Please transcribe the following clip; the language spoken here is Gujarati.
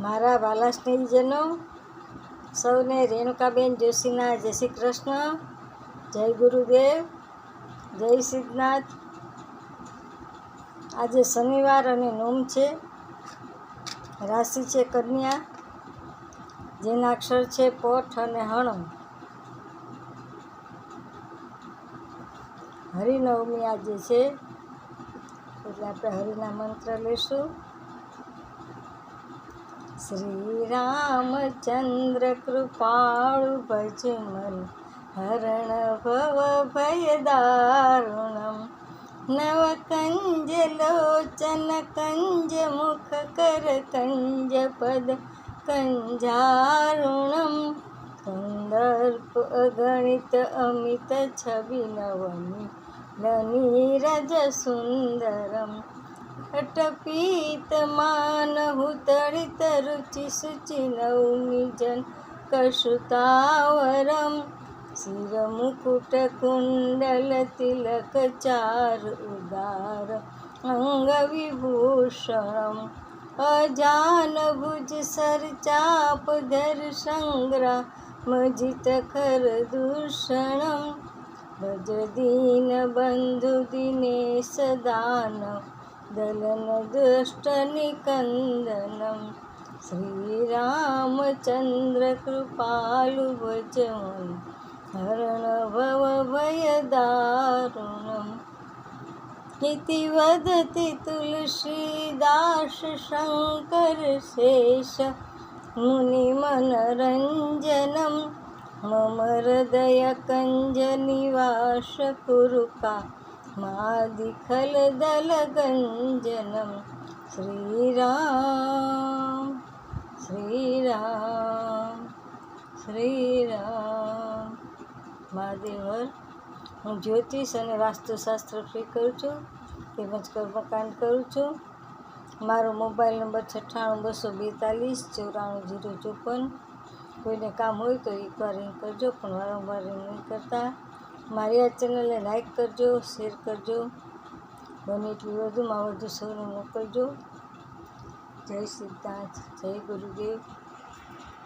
મારા વાલા સ્નેહીજનો, સૌને રેણુકાબેન જોશીના જય શ્રી કૃષ્ણ, જય ગુરુદેવ, જય સિદ્ધનાથ. આજે શનિવાર અને નોમ છે, રાશિ છે કન્યા, જેના અક્ષર છે પોઠ અને હણમ હરિનવમી આજે છે, એટલે આપણે હરિના મંત્ર લઈશું. श्रीरामचन्द्रकृपाळुभजमल हरण भव भयदारुणं नवकञ्जलोचन कञ्जमुखकर कञ्जपद कञ्जारुणं सुन्दर्प अगणित अमित छवि नवमि न પદ માન નવમી અટપીતમાનહુતળિત રુચિ શુચિ નૌમિ જન કશુતાવરમ. શિરમુકુટ કુંડલ તિલક ચાર ઉદાર અંગવિભૂષણમ અજાન ભુજ સર ચાપ ધર સંગ્રામજિત ખર દૂષણમ. ભજ દીન બંધુ દિનેશ દાનવ दलनदृष्टनिकन्दनं श्रीरामचन्द्रकृपालुवचनं हरणभवभयदारुणम् इति वदति तुलस्रीदासशङ्करशेषमुनिमनरञ्जनं मम हृदयकञ्जनिवासकुरुका ગંજનમ શ્રીરામ શ્રીરામ શ્રીરામ મહાદેવર હું જ્યોતિષ અને વાસ્તુશાસ્ત્ર ફ્રી કરું છું, તેમજ કર્મકાંડ કરું છું. મારો મોબાઈલ નંબર છઠ્ઠાણું, બસો બેતાલીસ, ચોરાણું, જીરો ચોપન. કોઈને કામ હોય તો એકવાર રિંગ કરજો, પણ વારંવાર રિંગ નહીં કરતા. મારી આ ચેનલને લાઇક કરજો શેર કરજો બને એટલી વધુમાં વધુ સૌને મોકલજો. જય સિદ્ધાર્થ જય ગુરુદેવ.